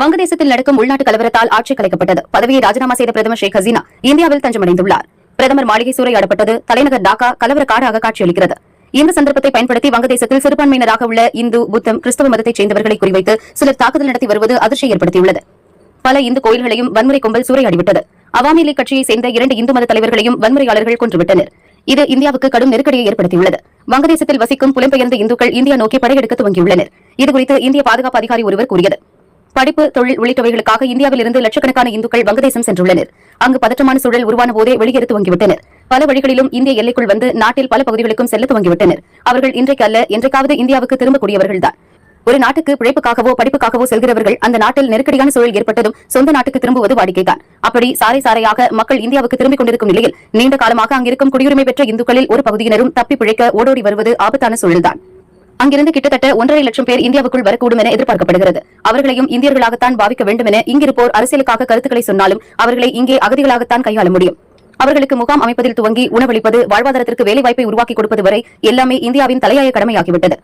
வங்கதேசத்தில் நடக்கும் உள்நாட்டு கலவரத்தால் ஆட்சி கலைக்கப்பட்டது. பதவியை ராஜினாமா செய்த பிரதமர் ஷேக் ஹசீனா இந்தியாவில் தஞ்சமடைந்துள்ளார். பிரதமர் மாளிகை சூறையாடப்பட்டது தலைநகர் டாக்கா கலவர காடாக காட்சியளிக்கிறது. இந்த சந்தர்ப்பத்தை பயன்படுத்தி வங்கதேசத்தில் சிறுபான்மையினராக உள்ள இந்து புத்தம் கிறிஸ்தவ மதத்தைச் சேர்ந்தவர்களை குறிவைத்து சிலர் தாக்குதல் நடத்தி வருவது அதிர்ச்சி ஏற்படுத்தியுள்ளது. பல இந்து கோயில்களையும் வன்முறை கும்பல் சூறையாடிவிட்டது அவாமி லீக் கட்சியை சேர்ந்த இரண்டு இந்து மத தலைவர்களையும் வன்முறையாளர்கள் கொன்றுவிட்டனர். இது இந்தியாவுக்கு கடும் நெருக்கடியை ஏற்படுத்தியுள்ளது. வங்கதேசத்தில் வசிக்கும் புலம்பெயர்ந்த இந்துக்கள் இந்தியா நோக்கி படையெடுக்க துவங்கியுள்ளனர். இதுகுறித்து இந்திய பாதுகாப்பு அதிகாரி ஒருவர் கூறியது. படிப்பு தொழில் உள்ளிட்டவைகளுக்காக இந்தியாவில் இருந்து லட்சக்கணக்கான இந்துக்கள் வங்கதேசம் சென்றுள்ளனர். அங்கு பதற்றமான சூழல் உருவான போதே வெளியேற துவங்கிவிட்டனர். பல வழிகளிலும் இந்திய எல்லைக்குள் வந்து நாட்டில் பல பகுதிகளுக்கும் செல்ல துவங்கிவிட்டனர். அவர்கள் இன்றைக்கு அல்ல என்றைக்காவது இந்தியாவுக்கு திரும்பக்கூடியவர்கள்தான் ஒரு நாட்டுக்கு பிழைப்புக்காகவோ படிப்புக்காகவோ செல்கிறவர்கள் அந்த நாட்டில் நெருக்கடியான சூழல் ஏற்பட்டதும் சொந்த நாட்டுக்கு திரும்புவது வாடிக்கைதான். அப்படி சாரை சாரையாக மக்கள் இந்தியாவுக்கு திரும்பிக் கொண்டிருக்கும் நிலையில் நீண்ட காலமாக அங்கிருக்கும் குடியுரிமை பெற்ற இந்துக்களில் ஒரு பகுதியினரும் தப்பி பிழைக்க ஓடோடி வருவது ஆபத்தான சூழல்தான். அங்கிருந்து கிட்டத்தட்ட ஒன்றரை லட்சம் பேர் இந்தியாவுக்குள் வரக்கூடும் என எதிர்பார்க்கப்படுகிறது. அவர்களையும் இந்தியர்களாகத்தான் பாவிக்க வேண்டும் என இங்கிருப்போர் அரசியலுக்காக கருத்துக்களை சொன்னாலும் அவர்களை இங்கே அகதிகளாகத்தான் கையாள முடியும். அவர்களுக்கு முகாம் அமைப்பதில் துவங்கி உணவளிப்பது வாழ்வாதாரத்திற்கு வேலைவாய்ப்பை உருவாக்கி கொடுப்பது வரை எல்லாமே இந்தியாவின் தலையாய கடமையாகிவிட்டது.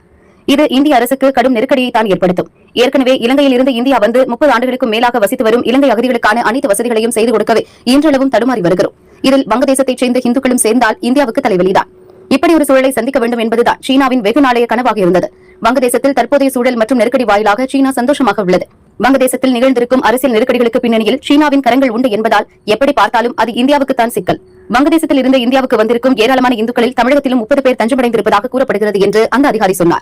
இது இந்திய அரசுக்கு கடும் நெருக்கடியை தான் ஏற்படுத்தும். ஏற்கனவே இலங்கையில் இருந்து இந்தியா வந்து முப்பது ஆண்டுகளுக்கும் மேலாக வசித்து வரும் இலங்கை அகதிகளுக்கான அனைத்து வசதிகளையும் செய்து கொடுக்கவே இன்றளவும் தடுமாறி வருகிறோம். இதில் வங்கதேசத்தைச் சேர்ந்த இந்துக்களும் சேர்ந்தால் இந்தியாவுக்கு தலைவலிதான். இப்படி ஒரு சூழலை சந்திக்க வேண்டும் என்பதுதான் சீனாவின் வெகு நாளைய கனவாக இருந்தது வங்கதேசத்தில் தற்போதைய சூழல் மற்றும் நெருக்கடி வாயிலாக சீனா சந்தோஷமாக உள்ளது. வங்கதேசத்தில் நிகழ்ந்திருக்கும் அரசியல் நெருக்கடிகளுக்கு பின்னணியில் சீனாவின் கரங்கள் உண்டு என்பதால் எப்படி பார்த்தாலும் அது இந்தியாவுக்குத்தான் சிக்கல். வங்கதேசத்தில் இருந்து இந்தியாவுக்கு வந்திருக்கும் ஏராளமான இந்துக்களில் தமிழகத்திலும் முப்பது பேர் தஞ்சமடைந்திருப்பதாக கூறப்படுகிறது என்று அந்த அதிகாரி சொன்னார்.